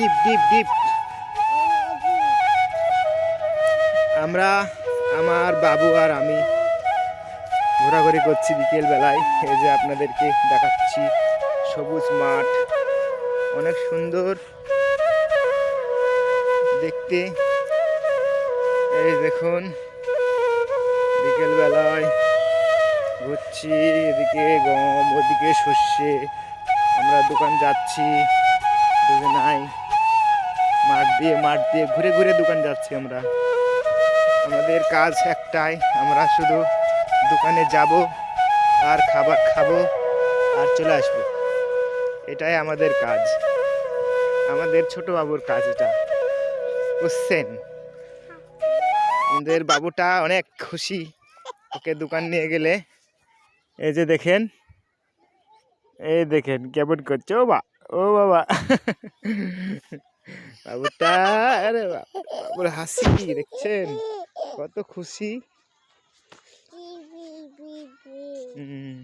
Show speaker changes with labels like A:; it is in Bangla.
A: ডিপ ডিপ ডিপ আমরা, আমার বাবু আর আমি ঘোরাঘুরি করছি বিকেল বেলায় এই যে আপনাদেরকে দেখাচ্ছি সবুজ মাঠ। অনেক সুন্দর। দেখতে। এই দেখুন বিকেল বেলায় ঘুরছি, এদিকে গম, ওদিকে সর্ষে। আমরা দোকান যাচ্ছি। দিয়ে মাঠ দিয়ে ঘুরে ঘুরে দোকান যাচ্ছি আমরা। আমাদের কাজ একটাই, আমরা শুধু দোকানে যাব, আর খাবার খাব, আর চলে আসব। এটাই আমাদের কাজ। আমাদের ছোট বাবুর কাজ এটা। বুঝছেন? আমাদের বাবুটা অনেক খুশি। ওকে দোকান নিয়ে গেলে। এই যে দেখেন। এই দেখেন, কেমন করছে? ও বা, ও বাবা। বাবুটা আরে বাবুর হাসি দেখছেন? কত খুশি। হুম।